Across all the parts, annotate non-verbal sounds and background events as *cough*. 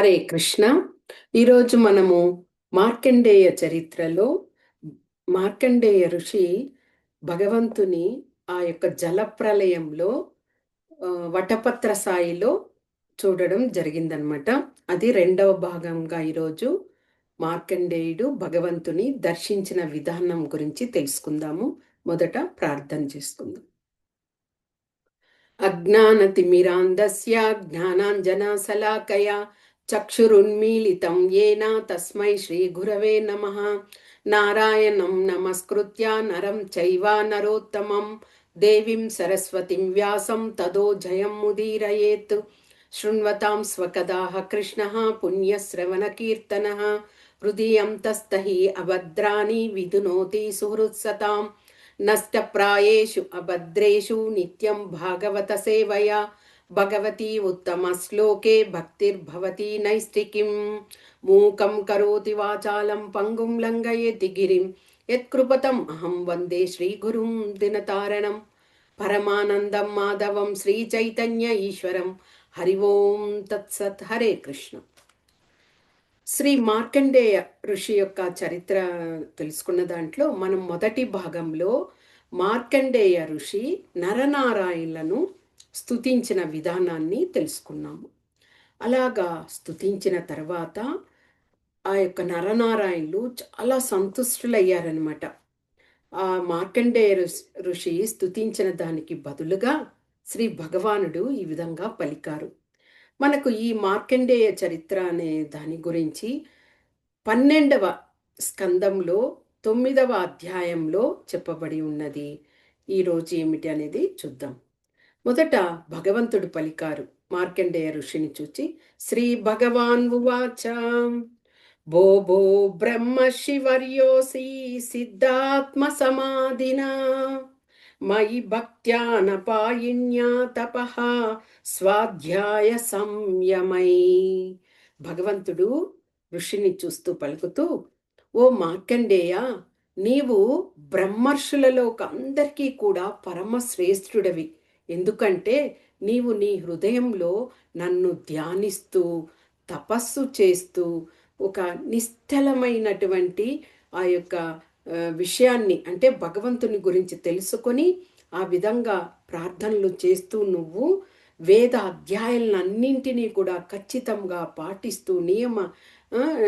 హరే కృష్ణ. ఈరోజు మనము మార్కండేయ చరిత్రలో మార్కండేయ ఋషి భగవంతుని ఆ యొక్క జలప్రలయంలో వటపత్ర సాయిలో చూడడం జరిగిందనమాట. అది రెండవ భాగంగా ఈరోజు మార్కండేయుడు భగవంతుని దర్శించిన విధానం గురించి తెలుసుకుందాము. మొదట ప్రార్థన చేసుకుందాం. అజ్ఞానతిమిరాంధస్య జ్ఞానాంజనశలాకయా సలాకయా ఏన తస్మై శ్రీగురవే నమః. నారాయణం నమస్కృత్య నరం చైవ నరోత్తమం. దేవీం సరస్వతిం వ్యాసం తదో జయం ముదీరయేత్. శృణ్వతాం స్వకదాః కృష్ణः పుణ్యశ్రవణకీర్తనः హృదయం తస్తహి అభద్రాని విధునోతి సుహృత్సతాం. నష్టప్రాయేషు అభద్రేషు నిత్యం భాగవత సేవయా. భగవతి ఉత్తమ శ్లోకే భక్తిర్భవతి నైష్టికిం మూకం కరోతి వాచాలం పంగుం లంఘయతి గిరిం యత్కృపతం అహం వందే శ్రీగురుం దినతారణం పరమానందం మాధవం శ్రీచైతన్య ఈశ్వరం హరి ఓం తత్సత్ హరే కృష్ణ శ్రీ మార్కండేయ ఋషి యొక్క చరిత్ర తెలుసుకున్న దాంట్లో మనం మొదటి భాగంలో మార్కండేయ ఋషి నరనారాయణలను స్థుతించిన విధానాన్ని తెలుసుకున్నాము. అలాగా స్థుతించిన తర్వాత ఆ యొక్క నరనారాయణులు చాలా సంతుష్టులయ్యారనమాట ఆ మార్కండేయ ఋషి- ఋషి దానికి బదులుగా శ్రీ భగవానుడు ఈ విధంగా పలికారు. మనకు ఈ మార్కండేయ చరిత్ర అనే దాని గురించి పన్నెండవ స్కందంలో తొమ్మిదవ అధ్యాయంలో చెప్పబడి ఉన్నది. ఈరోజు ఏమిటి అనేది చూద్దాం. మొదట భగవంతుడు పలికారు మార్కండేయ ఋషిని చూచి శ్రీ భగవాన్ ఉవాచ. భో భో బ్రహ్మ శివర్యోసి సిద్ధాత్మ సమాధినా. మయి భక్త్యానపాయిన్యా తప స్వాధ్యాయ సంయమై. భగవంతుడు ఋషిని చూస్తూ పలుకుతూ ఓ మార్కండేయ నీవు బ్రహ్మర్షులలో అందరికీ కూడా పరమ శ్రేష్ఠుడవి ఎందుకంటే నీవు నీ హృదయంలో నన్ను ధ్యానిస్తూ తపస్సు చేస్తూ ఒక నిశ్చలమైనటువంటి ఆ యొక్క విషయాన్ని అంటే భగవంతుని గురించి తెలుసుకొని ఆ విధంగా ప్రార్థనలు చేస్తూ నువ్వు వేద అధ్యాయాలన్నింటినీ కూడా ఖచ్చితంగా పాటిస్తూ నియమ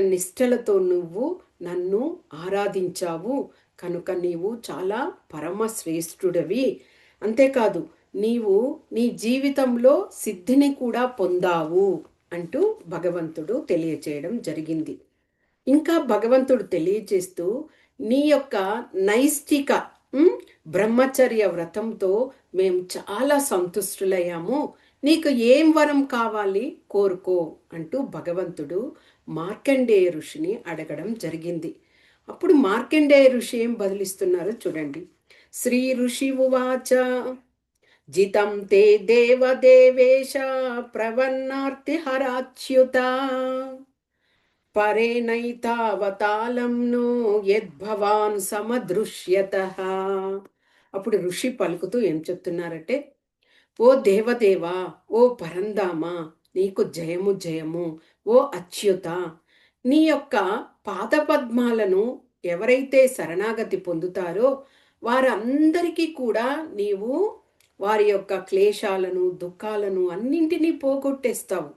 నిష్ఠలతో నువ్వు నన్ను ఆరాధించావు. కనుక నీవు చాలా పరమ శ్రేష్ఠుడవి అంతేకాదు నీవు నీ జీవితంలో సిద్ధిని కూడా పొందావు అంటూ భగవంతుడు తెలియచేయడం జరిగింది. ఇంకా భగవంతుడు తెలియచేస్తూ నీ యొక్క నైష్టిక బ్రహ్మచర్య వ్రతంతో మేము చాలా సంతుష్టులయ్యాము. నీకు ఏం వరం కావాలి కోరుకో అంటూ భగవంతుడు మార్కండేయ ఋషిని అడగడం జరిగింది. అప్పుడు మార్కండేయ ఋషి ఏం బదిలిస్తున్నారో చూడండి. శ్రీ ఋషి ఉవాచ జితం తే దేవదేవేశ ప్రవన్నార్తి హరాచ్యుత నో యద్భవాన్ సమదృశ్యత అప్పుడు ఋషి పలుకుతూ ఏం చెప్తున్నారంటే ఓ దేవదేవా ఓ పరందామా నీకు జయము జయము ఓ అచ్యుత నీ యొక్క పాదపద్మాలను ఎవరైతే శరణాగతి పొందుతారో వారందరికీ కూడా నీవు వారి యొక్క క్లేశాలను దుఃఖాలను అన్నింటినీ పోగొట్టేస్తావు.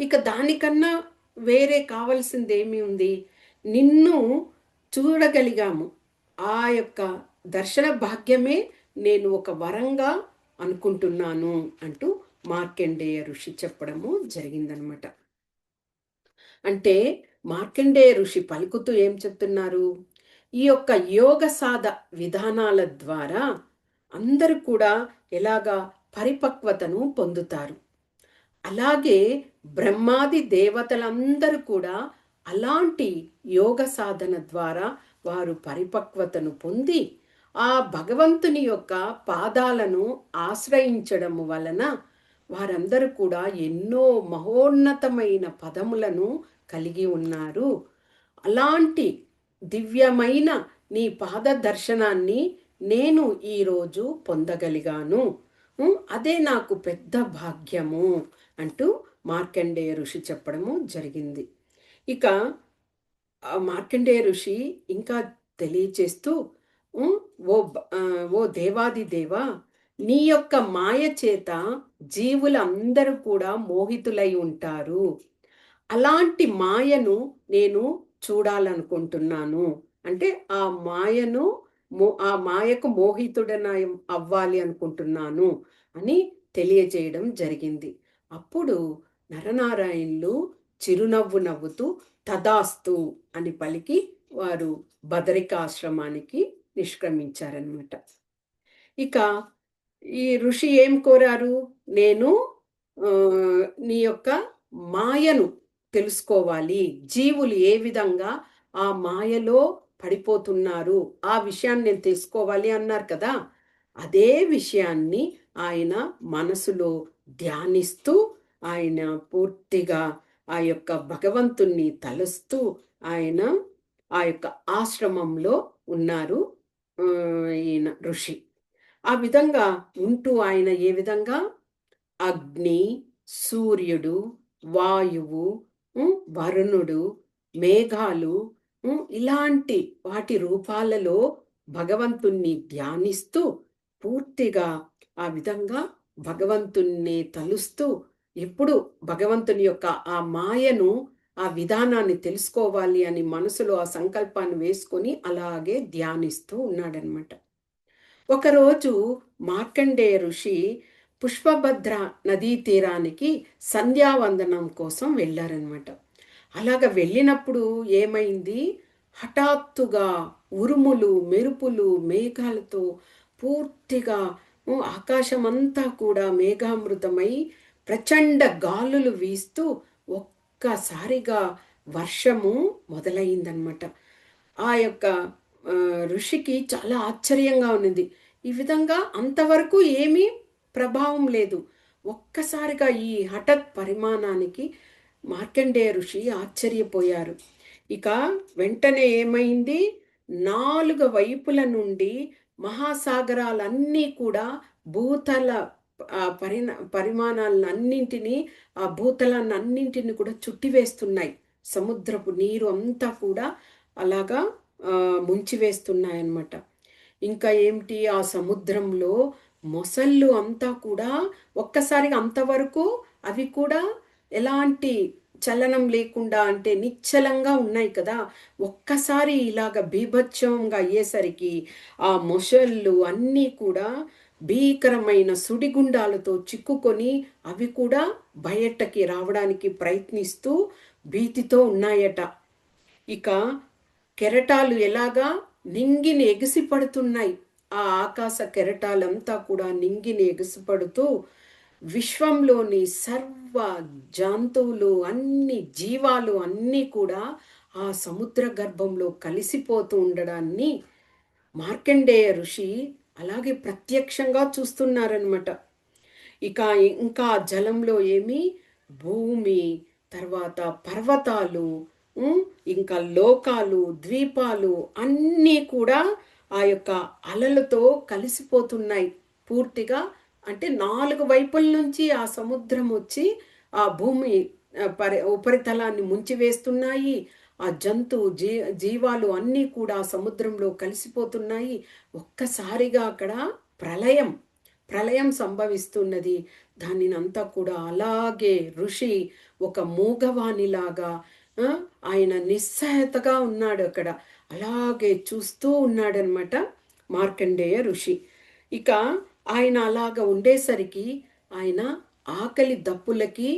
ఇక దానికన్నా వేరే కావాల్సింది ఏమి ఉంది? నిన్ను చూడగలిగాము. ఆ యొక్క దర్శన భాగ్యమే నేను ఒక వరంగా అనుకుంటున్నాను అంటూ మార్కండేయ ఋషి చెప్పడము జరిగిందనమాట. అంటే మార్కండేయ ఋషి పలుకుతూ ఏం చెప్తున్నారు? ఈ యొక్క యోగ సాధ విధానాల ద్వారా అందరూ కూడా ఎలాగా పరిపక్వతను పొందుతారు. అలాగే బ్రహ్మాది దేవతలందరూ కూడా అలాంటి యోగ సాధన ద్వారా వారు పరిపక్వతను పొంది ఆ భగవంతుని యొక్క పాదాలను ఆశ్రయించడం వలన వారందరూ కూడా ఎన్నో మహోన్నతమైన పదములను కలిగి ఉన్నారు. అలాంటి దివ్యమైన నీ పాద దర్శనాన్ని నేను ఈరోజు పొందగలిగాను. అదే నాకు పెద్ద భాగ్యము అంటూ మార్కండేయ ఋషి చెప్పడము జరిగింది. ఇక మార్కండేయ ఋషి ఇంకా తెలియచేస్తూ ఓ ఓ దేవాది దేవా నీ యొక్క మాయ చేత జీవులందరూ కూడా మోహితులై ఉంటారు. అలాంటి మాయను నేను చూడాలనుకుంటున్నాను. అంటే ఆ మాయను మో- ఆ మాయకు మోహితుడన అవ్వాలి అనుకుంటున్నాను అని తెలియజేయడం జరిగింది. అప్పుడు నరనారాయణులు చిరునవ్వు నవ్వుతూ తదాస్తు అని పలికి వారు బదరికాశ్రమానికి నిష్క్రమించారనమాట ఇక ఈ ఋషి ఏం కోరారు? నేను నీ యొక్క మాయను తెలుసుకోవాలి. జీవులు ఏ విధంగా ఆ మాయలో పడిపోతున్నారు. ఆ విషయాన్ని నేను తెలుసుకోవాలి అన్నారు కదా. అదే విషయాన్ని ఆయన మనసులో ధ్యానిస్తూ ఆయన పూర్తిగా ఆ యొక్క భగవంతుణ్ణి తలుస్తూ ఆయన ఆ యొక్క ఆశ్రమంలో ఉన్నారు ఈయన ఋషి. ఆ విధంగా ఉంటూ ఆయన ఏ విధంగా? అగ్ని సూర్యుడు వాయువు వరుణుడు మేఘాలు ఇలాంటి వాటి రూపాలలో భగవంతుణ్ణి ధ్యానిస్తూ పూర్తిగా ఆ విధంగా భగవంతుణ్ణి తలుస్తూ ఎప్పుడు భగవంతుని యొక్క ఆ మాయను ఆ విధానాన్ని తెలుసుకోవాలి అని మనసులో ఆ సంకల్పాన్ని వేసుకొని అలాగే ధ్యానిస్తూ ఉన్నాడనమాట. ఒకరోజు మార్కండేయ ఋషి పుష్పభద్ర నదీ తీరానికి సంధ్యావందనం కోసం వెళ్ళారనమాట. అలాగ వెళ్ళినప్పుడు ఏమైంది? హఠాత్తుగా ఉరుములు మెరుపులు మేఘాలతో పూర్తిగా ఆకాశమంతా కూడా మేఘామృతమై ప్రచండ గాలులు వీస్తూ ఒక్కసారిగా వర్షము మొదలైందనమాట ఆ యొక్క ఋషికి చాలా ఆశ్చర్యంగా ఉన్నది. ఈ విధంగా అంతవరకు ఏమీ ప్రభావం లేదు. ఒక్కసారిగా ఈ హఠత్ పరిమాణానికి మార్కండేయ ఋషి ఆశ్చర్యపోయారు. ఇక వెంటనే ఏమైంది? నాలుగు వైపుల నుండి మహాసాగరాలన్నీ కూడా భూతల పరిణ పరిమాణాలన్నింటినీ ఆ భూతలాన్నింటిని కూడా చుట్టివేస్తున్నాయి. సముద్రపు నీరు అంతా కూడా అలాగా ముంచివేస్తున్నాయన్నమాట. ఇంకా ఏమిటి? ఆ సముద్రంలో మొసళ్ళు అంతా కూడా ఒక్కసారిగా అంతవరకు అవి కూడా ఎలాంటి చలనం లేకుండా అంటే నిశ్చలంగా ఉన్నాయి కదా. ఒక్కసారి ఇలాగ బీభత్సంగా అయ్యేసరికి ఆ మొసళ్ళు అన్నీ కూడా భీకరమైన సుడిగుండాలతో చిక్కుకొని అవి కూడా బయటకి రావడానికి ప్రయత్నిస్తూ భీతితో ఉన్నాయట. ఇక కెరటాలు ఎలాగా నింగిని ఎగిసిపడుతున్నాయి. ఆ ఆకాశ కెరటాలంతా కూడా నింగిని ఎగిసిపడుతూ విశ్వంలోని సర్వ జంతువులు అన్ని జీవాలు అన్నీ కూడా ఆ సముద్ర గర్భంలో కలిసిపోతూ ఉండడాన్ని మార్కండేయ ఋషి అలాగే ప్రత్యక్షంగా చూస్తున్నారనమాట ఇక ఇంకా జలంలో ఏమి? భూమి తర్వాత పర్వతాలు ఇంకా లోకాలు ద్వీపాలు అన్నీ కూడా ఆ యొక్క అలలతో కలిసిపోతున్నాయి. పూర్తిగా అంటే నాలుగు వైపుల నుంచి ఆ సముద్రం వచ్చి ఆ భూమి పరి ఉపరితలాన్ని ముంచివేస్తున్నాయి. ఆ జంతు జీ జీవాలు అన్నీ కూడా సముద్రంలో కలిసిపోతున్నాయి. ఒక్కసారిగా అక్కడ ప్రళయం ప్రళయం సంభవిస్తున్నది. దానిని అంతా కూడా అలాగే ఋషి ఒక మూగవాణిలాగా ఆయన నిస్సహాయతగా ఉన్నాడు అక్కడ. అలాగే చూస్తూ ఉన్నాడనమాట మార్కండేయ ఋషి. ఇక ఆయన అలాగ ఉండేసరికి ఆయన ఆకలి దప్పులకి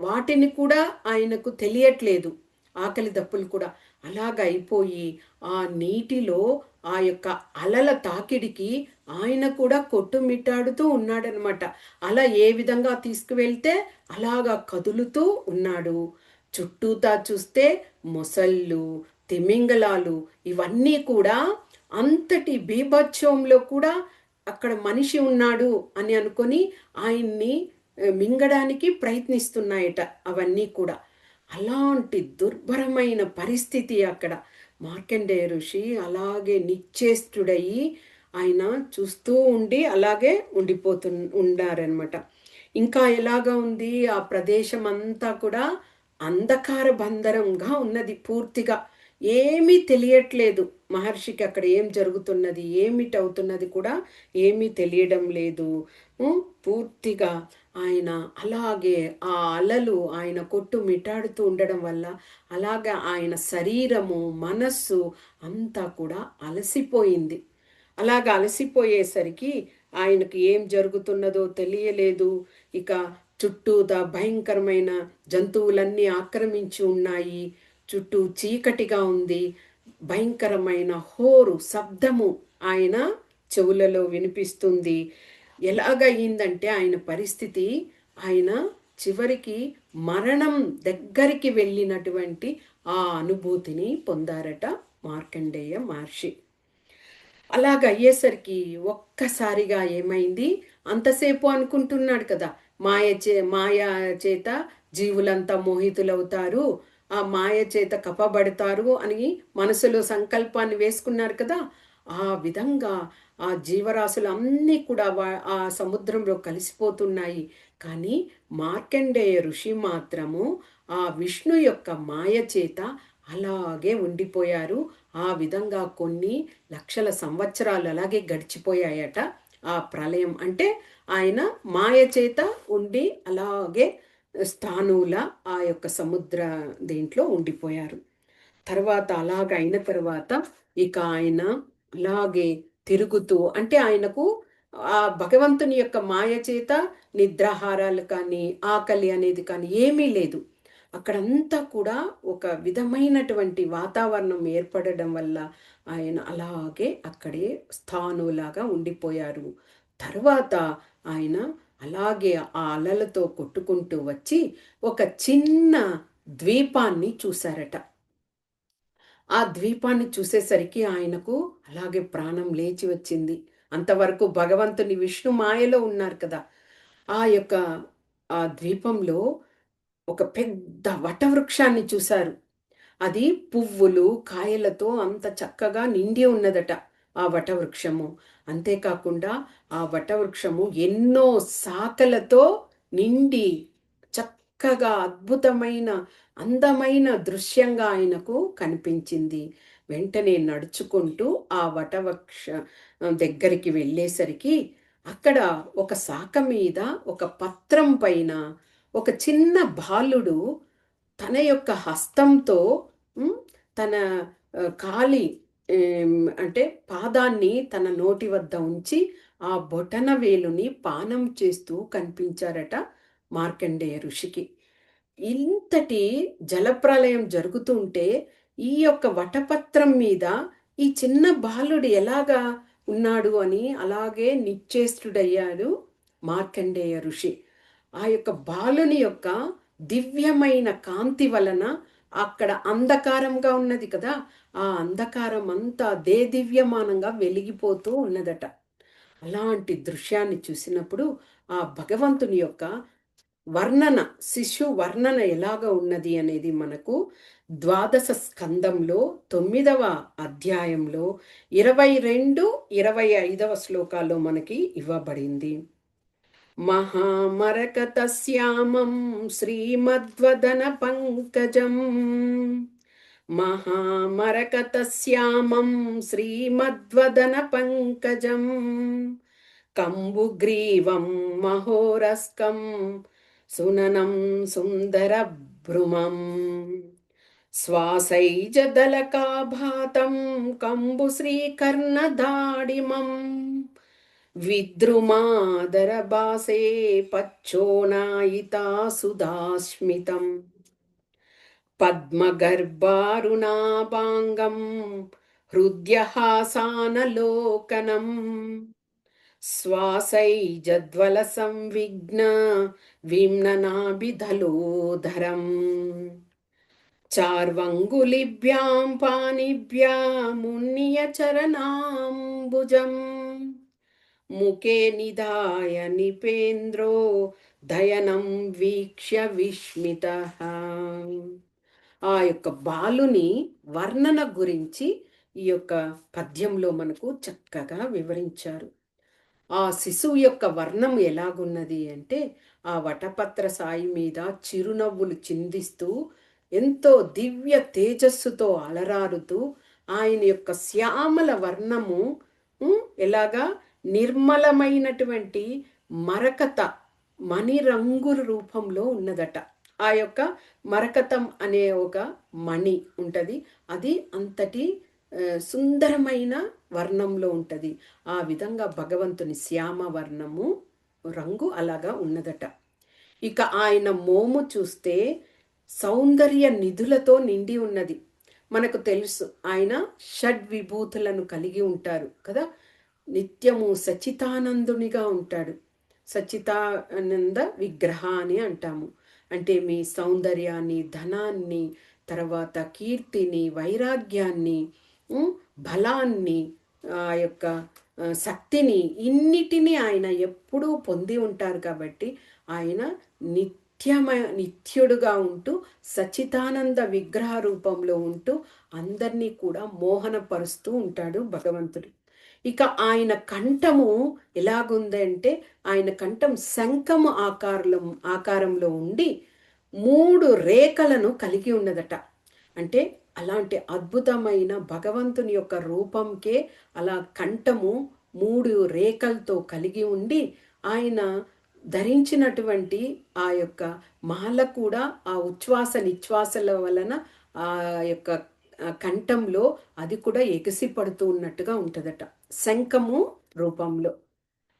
వాటిని కూడా ఆయనకు తెలియట్లేదు. ఆకలి దప్పులు కూడా అలాగ అయిపోయి ఆ నీటిలో ఆ యొక్క అలల తాకిడికి ఆయన కూడా కొట్టుమిట్టాడుతూ ఉన్నాడనమాట. అలా ఏ విధంగా తీసుకువెళ్తే అలాగా కదులుతూ ఉన్నాడు. చుట్టూతా చూస్తే మొసళ్ళు తిమింగలాలు ఇవన్నీ కూడా అంతటి బీభత్సంలో కూడా అక్కడ మనిషి ఉన్నాడు అని అనుకొని ఆయన్ని మింగడానికి ప్రయత్నిస్తున్నాయట అవన్నీ కూడా. అలాంటి దుర్భరమైన పరిస్థితి అక్కడ. మార్కండేయ ఋషి అలాగే నిశ్చేష్టుడయి ఆయన చూస్తూ ఉండి అలాగే ఉండిపోతు ఉండారనమాట ఇంకా ఎలాగా ఉంది? ఆ ప్రదేశం అంతా కూడా అంధకార బంధరంగా ఉన్నది పూర్తిగా. ఏమీ తెలియట్లేదు. మహర్షికి అక్కడ ఏం జరుగుతున్నది ఏమిటవుతున్నది కూడా ఏమీ తెలియడం లేదు. పూర్తిగా ఆయన అలాగే ఆ అలలు ఆయన కొట్టు మిటాడుతూ ఉండడం వల్ల అలాగే ఆయన శరీరము మనస్సు అంతా కూడా అలసిపోయింది. అలాగ అలసిపోయేసరికి ఆయనకు ఏం జరుగుతున్నదో తెలియలేదు. ఇక చుట్టూతా భయంకరమైన జంతువులన్నీ ఆక్రమించి ఉన్నాయి. చుట్టూ చీకటిగా ఉంది. భయంకరమైన హోరు శబ్దము ఆయన చెవులలో వినిపిస్తుంది. ఎలాగయిందంటే ఆయన పరిస్థితి ఆయన చివరికి మరణం దగ్గరికి వెళ్ళినటువంటి ఆ అనుభూతిని పొందారట మార్కండేయ మహర్షి. అలాగ అయ్యేసరికి ఒక్కసారిగా ఏమైంది? అంతసేపు అనుకుంటున్నాడు కదా మాయ చే మాయ చేత జీవులంతా మోహితులవుతారు ఆ మాయ చేత కప్పబడతారు అని మనసులో సంకల్పాన్ని వేసుకున్నారు కదా ఆ విధంగా ఆ జీవరాశులు అన్నీ కూడా ఆ సముద్రంలో కలిసిపోతున్నాయి. కానీ మార్కండేయ ఋషి మాత్రము ఆ విష్ణు యొక్క మాయ చేత అలాగే ఉండిపోయారు. ఆ విధంగా కొన్ని లక్షల సంవత్సరాలు అలాగే గడిచిపోయాయట ఆ ప్రళయం. అంటే ఆయన మాయ చేత ఉండి అలాగే స్థానువుల ఆ యొక్క సముద్ర దీంట్లో ఉండిపోయారు. తర్వాత అలాగ అయిన తర్వాత ఇక ఆయన అలాగే తిరుగుతూ అంటే ఆయనకు ఆ భగవంతుని యొక్క మాయ చేత నిద్రాహారాలు కానీ ఆకలి అనేది కానీ ఏమీ లేదు. అక్కడంతా కూడా ఒక విధమైనటువంటి వాతావరణం ఏర్పడడం వల్ల ఆయన అలాగే అక్కడే స్థానులాగా ఉండిపోయారు. తర్వాత ఆయన అలాగే ఆ అలలతో కొట్టుకుంటూ వచ్చి ఒక చిన్న ద్వీపాన్ని చూశారట. ఆ ద్వీపాన్ని చూసేసరికి ఆయనకు అలాగే ప్రాణం లేచి వచ్చింది. అంతవరకు భగవంతుని విష్ణు మాయలో ఉన్నారు కదా. ఆ యొక్క ఆ ద్వీపంలో ఒక పెద్ద వటవృక్షాన్ని చూశారు. అది పువ్వులు కాయలతో అంత చక్కగా నిండి ఉన్నదట. ఆ వటవృక్షము. అంతేకాకుండా ఆ వటవృక్షము ఎన్నో శాఖలతో నిండి చక్కగా అద్భుతమైన అందమైన దృశ్యంగా ఆయనకు కనిపించింది. వెంటనే నడుచుకుంటూ ఆ వటవృక్ష దగ్గరికి వెళ్ళేసరికి అక్కడ ఒక శాఖ మీద ఒక పత్రం పైన ఒక చిన్న బాలుడు తన యొక్క హస్తంతో తన కాలి అంటే పాదాన్ని తన నోటి వద్ద ఉంచి ఆ బొటన వేలుని పానం చేస్తూ కనిపించారట మార్కండేయ ఋషికి. ఇంతటి జలప్రలయం జరుగుతుంటే ఈ యొక్క వటపత్రం మీద ఈ చిన్న బాలుడు ఎలాగా ఉన్నాడు అని అలాగే నిశ్చేష్టుడయ్యాడు మార్కండేయ ఋషి. ఆ యొక్క బాలుని యొక్క దివ్యమైన కాంతి వలన అక్కడ అంధకారంగా ఉన్నది కదా ఆ అంధకారం అంతా దే దివ్యమానంగా వెలిగిపోతూ ఉన్నదట. అలాంటి దృశ్యాన్ని చూసినప్పుడు ఆ భగవంతుని యొక్క వర్ణన శిశు వర్ణన ఎలాగ ఉన్నది అనేది మనకు ద్వాదశ స్కందంలో తొమ్మిదవ అధ్యాయంలో ఇరవై రెండు ఇరవై ఐదవ శ్లోకాల్లో మనకి ఇవ్వబడింది. महामरकतश्यामं श्रीमद्वदनपङ्कजम् महामरकतश्यामं श्रीमद्वदनपङ्कजं कम्बुग्रीवं महोरस्कं सुननं सुन्दरभ्रुमम् श्वासैजदलकाभातं कम्बुश्रीकर्णदाडिमम् विद्रुमादरबासे पच्छोनायिता सुधास्मितं पद्मगर्भारुणापाङ्गं हृद्यहासानलोकनम् श्वासैजद्वलसंविघ्न विम्ननाभिधलोधरम् चार्वङ्गुलिभ्यां पाणिभ्यामुन्नियचरणाम्बुजम् ముఖే నిదాయ నిపేంద్రో దయనం వీక్ష్య విస్మిత. ఆ యొక్క బాలుని వర్ణన గురించి ఈ యొక్క పద్యంలో మనకు చక్కగా వివరించారు. ఆ శిశువు యొక్క వర్ణం ఎలాగున్నది అంటే ఆ వటపత్ర సాయి మీద చిరునవ్వులు చిందిస్తూ ఎంతో దివ్య తేజస్సుతో అలరారుతూ ఆయన యొక్క శ్యామల వర్ణము ఎలాగా నిర్మలమైనటువంటి మరకత మణిరంగుల రూపంలో ఉన్నదట. ఆ యొక్క మరకతం అనే ఒక మణి ఉంటుంది. అది అంతటి సుందరమైన వర్ణంలో ఉంటుంది. ఆ విధంగా భగవంతుని శ్యామ వర్ణము రంగు అలాగా ఉన్నదట. ఇక ఆయన మోము చూస్తే సౌందర్య నిధులతో నిండి ఉన్నది. మనకు తెలుసు ఆయన షడ్ విభూతులను కలిగి ఉంటారు కదా. నిత్యము సచితానందునిగా ఉంటాడు. సచితానంద విగ్రహ అని అంటాము. అంటే మీ సౌందర్యాన్ని ధనాన్ని తర్వాత కీర్తిని వైరాగ్యాన్ని బలాన్ని ఆ యొక్క శక్తిని ఇన్నిటిని ఆయన ఎప్పుడూ పొంది ఉంటారు కాబట్టి ఆయన నిత్యమ నిత్యుడుగా ఉంటూ సచితానంద విగ్రహ రూపంలో ఉంటూ అందరినీ కూడా మోహనపరుస్తూ ఉంటాడు భగవంతుడు. ఇక ఆయన కంఠము ఎలాగుందంటే ఆయన కంఠం శంఖము ఆకారం ఆకారంలో ఉండి మూడు రేఖలను కలిగి ఉన్నదట. అంటే అలాంటి అద్భుతమైన భగవంతుని యొక్క రూపంకే అలా కంఠము మూడు రేఖలతో కలిగి ఉండి ఆయన ధరించినటువంటి ఆ యొక్క మాల కూడా ఆ ఉచ్ఛ్వాస నిశ్వాసల వలన ఆ యొక్క కంఠంలో అది కూడా ఎగసి పడుతూ ఉన్నట్టుగా ఉంటుందట. శంఖము రూపంలో.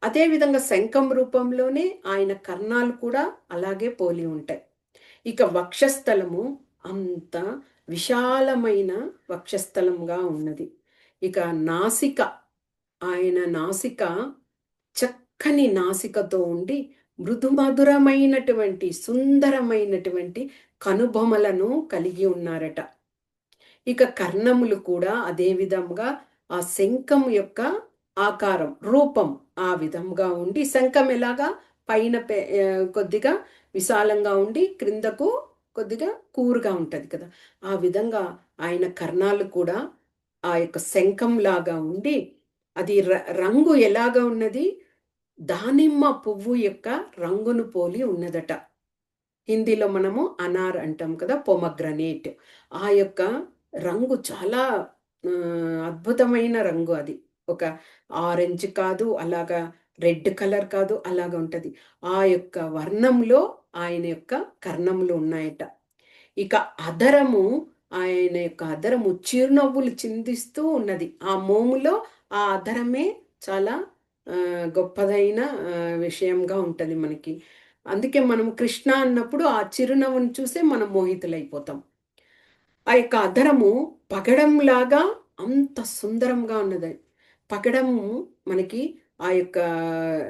అదేవిధంగా శంఖం రూపంలోనే ఆయన కర్ణాలు కూడా అలాగే పోలి ఉంటాయి. ఇక వక్షస్థలము అంత విశాలమైన వక్షస్థలంగా ఉన్నది. ఇక నాసిక ఆయన నాసిక చక్కని నాసికతో ఉండి మృదుమధురమైనటువంటి సుందరమైనటువంటి కనుబొమలను కలిగి ఉన్నారట. ఇక కర్ణములు కూడా అదే విధంగా ఆ శంఖం యొక్క ఆకారం రూపం ఆ విధంగా ఉండి శంఖం ఎలాగా? పైన కొద్దిగా విశాలంగా ఉండి క్రిందకు కొద్దిగా కూరుగా ఉంటుంది కదా. ఆ విధంగా ఆయన కర్ణాలు కూడా ఆ యొక్క శంఖం లాగా ఉండి అది ర- రంగు ఎలాగా ఉన్నది? దానిమ్మ పువ్వు యొక్క రంగును పోలి ఉన్నదట. హిందీలో మనము అనార్ అంటాం కదా పొమగ్రనేట్. ఆ యొక్క రంగు చాలా అద్భుతమైన రంగు అది. ఒక ఆరెంజ్ కాదు అలాగా రెడ్ కలర్ కాదు అలాగా ఉంటుంది. ఆ యొక్క వర్ణంలో ఆయన యొక్క కర్ణములు ఉన్నాయట. ఇక అధరము ఆయన యొక్క అధరము చిరునవ్వులు చిందిస్తూ ఉన్నది. ఆ మోములో ఆ అధరమే చాలా గొప్పదైన విషయంగా ఉంటుంది మనకి. అందుకే మనం కృష్ణ అన్నప్పుడు ఆ చిరునవ్వును చూసే మనం మోహితులైపోతాం. ఆ యొక్క అధరము పగడంలాగా అంత సుందరంగా ఉన్నది. పగడము మనకి ఆ యొక్క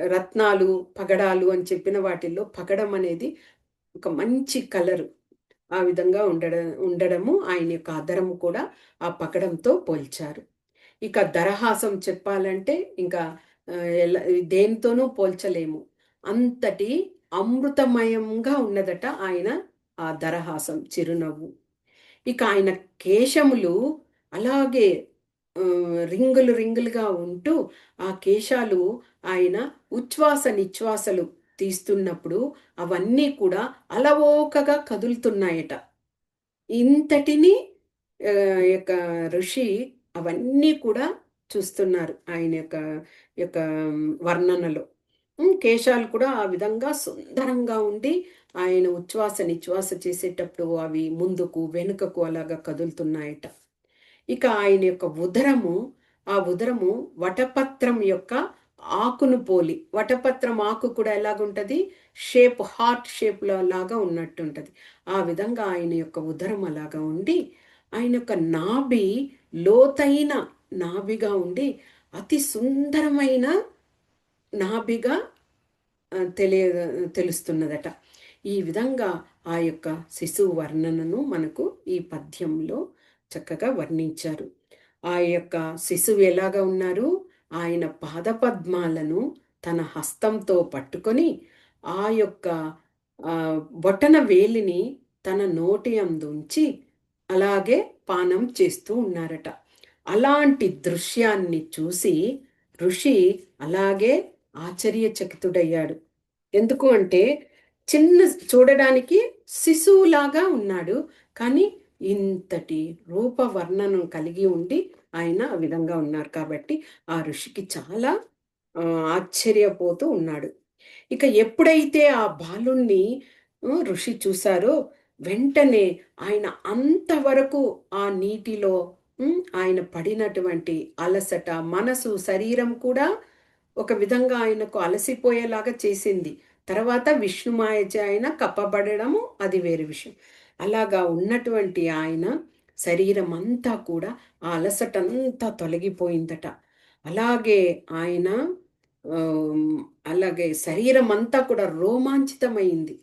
రత్నాలు పగడాలు అని చెప్పిన వాటిల్లో పగడం అనేది ఒక మంచి కలరు. ఆ విధంగా ఉండడం ఉండడము ఆయన యొక్క అధరము కూడా ఆ పగడంతో పోల్చారు. ఇక దరహాసం చెప్పాలంటే ఇంకా ఎలా- దేనితోనూ పోల్చలేము. అంతటి అమృతమయంగా ఉన్నదట ఆయన ఆ దరహాసం చిరునవ్వు. ఇక ఆయన కేశములు అలాగే రింగులు రింగులుగా ఉంటూ ఆ కేశాలు ఆయన ఉచ్ఛ్వాస నిశ్వాసలు తీస్తున్నప్పుడు అవన్నీ కూడా అలవోకగా కదులుతున్నాయట. ఇంతటిని యొక్క ఋషి అవన్నీ కూడా చూస్తున్నారు ఆయన యొక్క యొక్క వర్ణనలో. కేశాలు కూడా ఆ విధంగా సుందరంగా ఉండి ఆయన ఉచ్ఛ్వాస నిశ్వాస చేసేటప్పుడు అవి ముందుకు వెనుకకు అలాగా కదులుతున్నాయట. ఇక ఆయన యొక్క ఉదరము ఆ ఉదరము వటపత్రం యొక్క ఆకును పోలి వటపత్రం ఆకు కూడా ఎలాగుంటుంది? షేప్ హార్ట్ షేప్లో లాగా ఉన్నట్టుంటుంది. ఆ విధంగా ఆయన యొక్క ఉదరం అలాగా ఉండి ఆయన యొక్క నాభి లోతైన నాభిగా ఉండి అతి సుందరమైన నాభిగా తెలియ తెలుస్తున్నదట. ఈ విధంగా ఆ యొక్క శిశువు వర్ణనను మనకు ఈ పద్యంలో చక్కగా వర్ణించారు. ఆ యొక్క శిశువు ఎలాగా ఉన్నారు? ఆయన పాదపద్మాలను తన హస్తంతో పట్టుకొని ఆ యొక్క బొటన వేలిని తన నోటి అందుంచి అలాగే పానం చేస్తూ ఉన్నారట. అలాంటి దృశ్యాన్ని చూసి ఋషి అలాగే ఆశ్చర్యచకితుడయ్యాడు. ఎందుకు అంటే చిన్న చూడడానికి శిశువులాగా ఉన్నాడు. కానీ ఇంతటి రూపవర్ణనం కలిగి ఉండి ఆయన ఆ విధంగా ఉన్నారు కాబట్టి ఆ ఋషికి చాలా ఆశ్చర్యపోతూ ఉన్నాడు. ఇక ఎప్పుడైతే ఆ బాలుణ్ణి ఋషి చూశారో వెంటనే ఆయన అంతవరకు ఆ నీటిలో ఆయన పడినటువంటి అలసట మనసు శరీరం కూడా ఒక విధంగా ఆయనకు అలసిపోయేలాగా చేసింది. తర్వాత విష్ణుమాయచ ఆయన కప్పబడము అది వేరే విషయం. అలాగా ఉన్నటువంటి ఆయన శరీరం అంతా కూడా ఆ అలసటంతా తొలగిపోయిందట. అలాగే ఆయన అలాగే శరీరం అంతా కూడా రోమాంచితమైంది.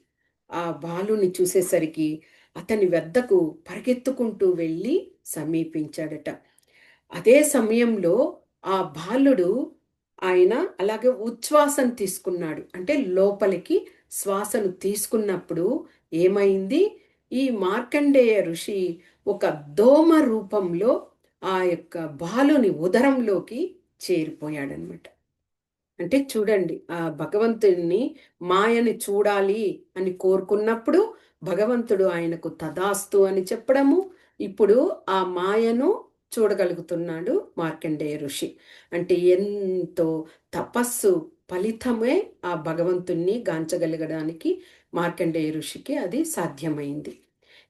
ఆ బాలుని చూసేసరికి అతని వద్దకు పరిగెత్తుకుంటూ వెళ్ళి సమీపించాడట. అదే సమయంలో ఆ బాలుడు ఆయన అలాగే ఉచ్ఛ్వాసం తీసుకున్నాడు. అంటే లోపలికి శ్వాసను తీసుకున్నప్పుడు ఏమైంది? ఈ మార్కండేయ ఋషి ఒక దోమ రూపంలో ఆ యొక్క బాలుని ఉదరంలోకి చేరిపోయాడనమాట. అంటే చూడండి ఆ భగవంతుడిని మాయని చూడాలి అని కోరుకున్నప్పుడు భగవంతుడు ఆయనకు తదాస్తు అని చెప్పడము. ఇప్పుడు ఆ మాయను చూడగలుగుతున్నాడు మార్కండేయ ఋషి. అంటే ఎంతో తపస్సు ఫలితమే ఆ భగవంతుణ్ణి గాంచగలగడానికి మార్కండేయ ఋషికి అది సాధ్యమైంది.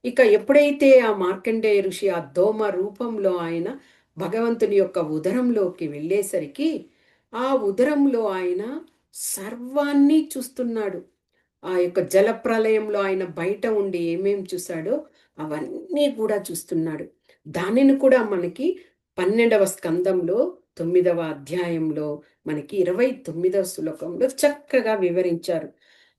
ఇక ఎప్పుడైతే ఆ మార్కండేయ ఋషి ఆ దోమ రూపంలో ఆయన భగవంతుని యొక్క ఉదరంలోకి వెళ్ళేసరికి ఆ ఉదరంలో ఆయన సర్వాన్ని చూస్తున్నాడు. ఆ యొక్క జలప్రలయంలో ఆయన బయట ఉండి ఏమేం చూశాడో అవన్నీ కూడా చూస్తున్నాడు. దానిని కూడా మనకి పన్నెండవ స్కందంలో తొమ్మిదవ అధ్యాయంలో మనకి ఇరవై తొమ్మిదవ శ్లోకంలో చక్కగా వివరించారు.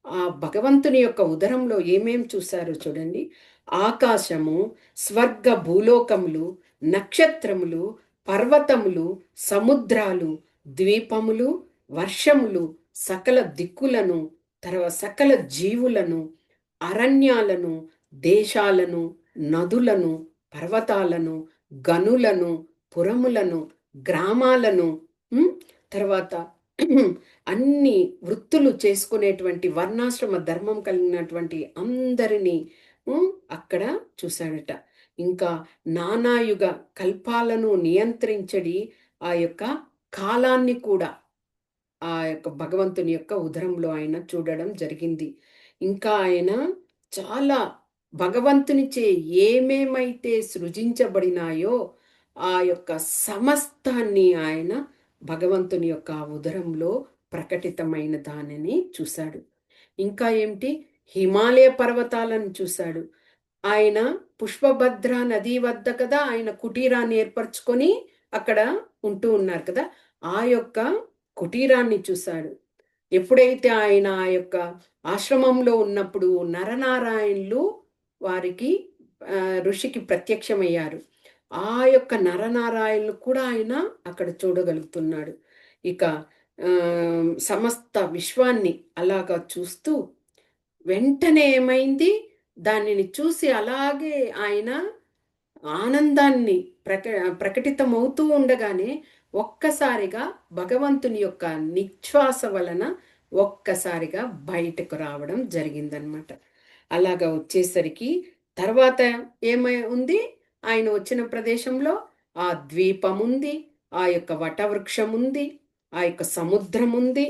ఆ భగవంతుని యొక్క ఉదరంలో ఏమేం చూశారో చూడండి. ఆకాశము స్వర్గ భూలోకములు నక్షత్రములు పర్వతములు సముద్రాలు ద్వీపములు వర్షములు సకల దిక్కులను తర్వాత సకల జీవులను అరణ్యాలను దేశాలను నదులను పర్వతాలను గనులను పురములను గ్రామాలను తర్వాత *clears throat* అన్ని వృత్తులు చేసుకునేటువంటి వర్ణాశ్రమ ధర్మం కలిగినటువంటి అందరినీ అక్కడ చూశాడట. ఇంకా నానాయుగ కల్పాలను నియంత్రించడి ఆ యొక్క కాలాన్ని కూడా ఆ యొక్క భగవంతుని యొక్క ఉదరంలో ఆయన చూడడం జరిగింది. ఇంకా ఆయన చాలా భగవంతునిచే ఏమేమైతే సృజించబడినాయో ఆ యొక్క సమస్తాన్ని ఆయన భగవంతుని యొక్క ఉదరంలో ప్రకటితమైన దానిని చూశాడు. ఇంకా ఏమిటి? హిమాలయ పర్వతాలను చూశాడు. ఆయన పుష్పభద్ర నది వద్ద కదా ఆయన కుటీరాన్ని ఏర్పరచుకొని అక్కడ ఉంటూ ఉన్నారు కదా. ఆ యొక్క కుటీరాన్ని చూశాడు. ఎప్పుడైతే ఆయన ఆ యొక్క ఆశ్రమంలో ఉన్నప్పుడు నరనారాయణులు వారికి ఋషికి ప్రత్యక్షమయ్యారు. ఆ యొక్క నరనారాయణులు కూడా ఆయన అక్కడ చూడగలుగుతున్నాడు. ఇక సమస్త విశ్వాన్ని అలాగా చూస్తూ వెంటనే ఏమైంది? దానిని చూసి అలాగే ఆయన ఆనందాన్ని ప్రక ప్రకటితమవుతూ ఉండగానే ఒక్కసారిగా భగవంతుని యొక్క నిశ్వాస వలన ఒక్కసారిగా బయటకు రావడం జరిగిందనమాట అలాగా వచ్చేసరికి తర్వాత ఏమై ఉంది? ఆయన వచ్చిన ప్రదేశంలో ఆ ద్వీపం ఉంది ఆ యొక్క వటవృక్షం ఉంది ఆ యొక్క సముద్రం ఉంది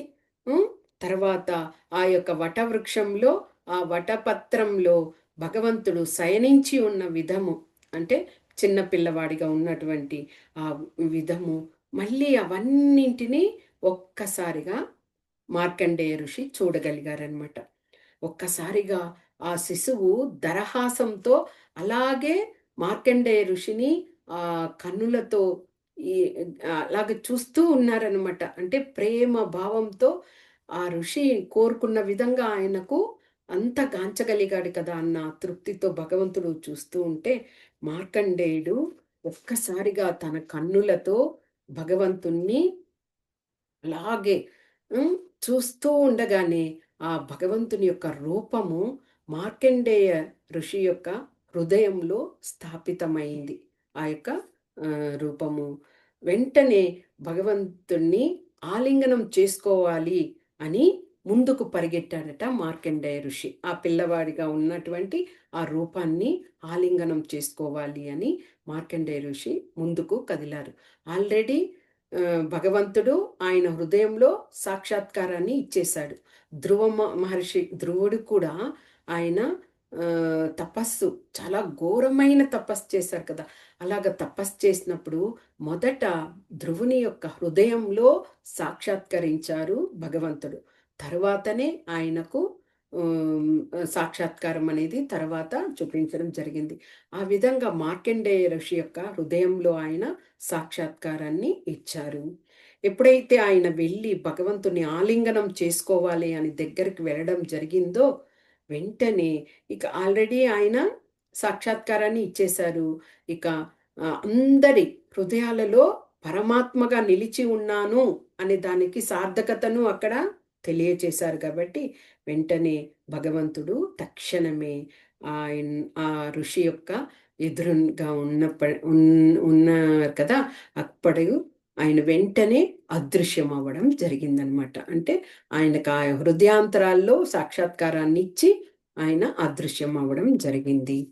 తర్వాత ఆ యొక్క వటవృక్షంలో ఆ వటపత్రంలో భగవంతుడు శయనించి ఉన్న విధము అంటే చిన్న పిల్లవాడిగా ఉన్నటువంటి ఆ విధము మళ్ళీ అవన్నింటినీ ఒక్కసారిగా మార్కండేయ ఋషి చూడగలిగారనమాట ఒక్కసారిగా ఆ శిశువు దరహాసంతో అలాగే మార్కండేయ ఋషిని ఆ కన్నులతో ఈ అలాగే చూస్తూ ఉన్నారనమాట అంటే ప్రేమ భావంతో ఆ ఋషి కోరుకున్న విధంగా ఆయనకు అంత గాంచగలిగాడు కదా అన్న తృప్తితో భగవంతుడు చూస్తూ ఉంటే మార్కండేయుడు ఒక్కసారిగా తన కన్నులతో భగవంతుణ్ణి అలాగే చూస్తూ ఉండగానే ఆ భగవంతుని యొక్క రూపము మార్కండేయ ఋషి యొక్క హృదయంలో స్థాపితమైంది. ఆ యొక్క రూపము. వెంటనే భగవంతుణ్ణి ఆలింగనం చేసుకోవాలి అని ముందుకు పరిగెట్టాడట మార్కండేయ ఋషి. ఆ పిల్లవాడిగా ఉన్నటువంటి ఆ రూపాన్ని ఆలింగనం చేసుకోవాలి అని మార్కండేయ ఋషి ముందుకు కదిలారు. ఆల్రెడీ భగవంతుడు ఆయన హృదయంలో సాక్షాత్కారాన్ని ఇచ్చేశాడు. ధ్రువ మహర్షి ధ్రువుడు కూడా ఆయన తపస్సు చాలా ఘోరమైన తపస్సు చేశారు కదా. అలాగ తపస్సు చేసినప్పుడు మొదట ధ్రువుని యొక్క హృదయంలో సాక్షాత్కరించారు భగవంతుడు. తర్వాతనే ఆయనకు సాక్షాత్కారం అనేది తర్వాత చూపించడం జరిగింది. ఆ విధంగా మార్కండేయ ఋషి యొక్క హృదయంలో ఆయన సాక్షాత్కారాన్ని ఇచ్చారు. ఎప్పుడైతే ఆయన వెళ్ళి భగవంతుని ఆలింగనం చేసుకోవాలి అని దగ్గరికి వెళ్ళడం జరిగిందో వెంటనే ఇక ఆల్రెడీ ఆయన సాక్షాత్కారాన్ని ఇచ్చేశారు. ఇక అందరి హృదయాలలో పరమాత్మగా నిలిచి ఉన్నాను అనే దానికి సార్థకతను అక్కడ తెలియచేశారు కాబట్టి వెంటనే భగవంతుడు తక్షణమే ఆయన ఆ ఋషి యొక్క ఎదురుగా ఉన్నప్ప ఉన్నారు కదా. అప్పుడు ఆయన వెంటనే అదృశ్యం అవ్వడం జరిగిందనమాట. అంటే ఆయనకు ఆ హృదయాంతరాల్లో సాక్షాత్కారాన్ని ఇచ్చి ఆయన అదృశ్యం అవ్వడం జరిగింది.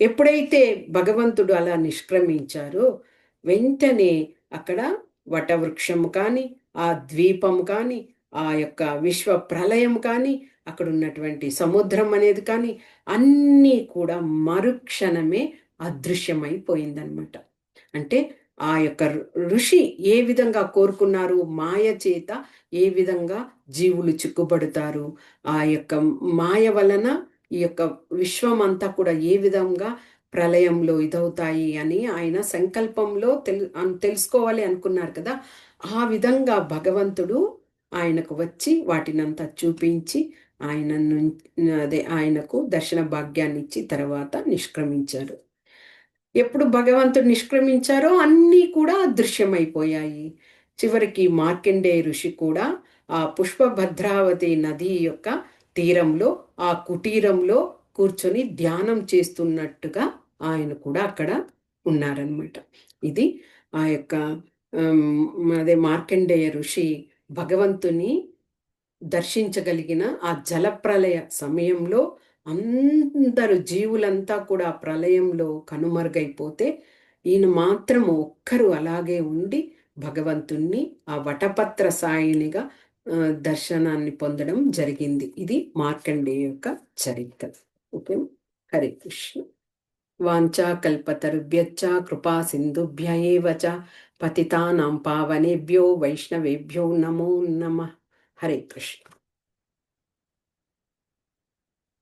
ఎప్పుడైతే భగవంతుడు అలా నిష్క్రమించారో వెంటనే అక్కడ వటవృక్షము కానీ ఆ ద్వీపం కానీ ఆ యొక్క విశ్వ ప్రళయం కానీ అక్కడ ఉన్నటువంటి సముద్రం అనేది కానీ అన్నీ కూడా మరుక్షణమే అదృశ్యమైపోయిందనమాట. అంటే ఆ యొక్క ఋషి ఏ విధంగా కోరుకున్నారు? మాయ చేత ఏ విధంగా జీవులు చిక్కుబడతారు? ఆ యొక్క మాయ వలన ఈ యొక్క విశ్వం అంతా కూడా ఏ విధంగా ప్రళయంలో ఇదవుతాయి అని ఆయన సంకల్పంలో తెలు తెలుసుకోవాలి అనుకున్నారు కదా? ఆ విధంగా భగవంతుడు ఆయనకు వచ్చి వాటినంతా చూపించి ఆయన అదే ఆయనకు దర్శన భాగ్యాన్ని ఇచ్చి తర్వాత నిష్క్రమించారు ఎప్పుడు భగవంతుడు నిష్క్రమించారో అన్నీ కూడా అదృశ్యమైపోయాయి చివరికి మార్కండే ఋషి కూడా ఆ పుష్పభద్రావతి నది యొక్క తీరంలో ఆ కుటీరంలో కూర్చొని ధ్యానం చేస్తున్నట్టుగా ఆయన కూడా అక్కడ ఉన్నారనమాట ఇది ఆ యొక్క అదే మార్కండేయ ఋషి భగవంతుని దర్శించగలిగిన ఆ జలప్రలయ సమయంలో అందరు జీవులంతా కూడా ప్రళయంలో కనుమరుగైపోతే ఈయన మాత్రం ఒక్కరు అలాగే ఉండి భగవంతుణ్ణి ఆ వటపత్ర సాయినిగా దర్శనాన్ని పొందడం జరిగింది. ఇది మార్కండే యొక్క చరిత్ర. ఓకే. హరే కృష్ణ. వాంఛా కల్పతరుభ్యచ్చ కృపా సింధుభ్య ఏవచ పతితానాం పావనేభ్యో వైష్ణవేభ్యో నమో నమ. హరే కృష్ణ.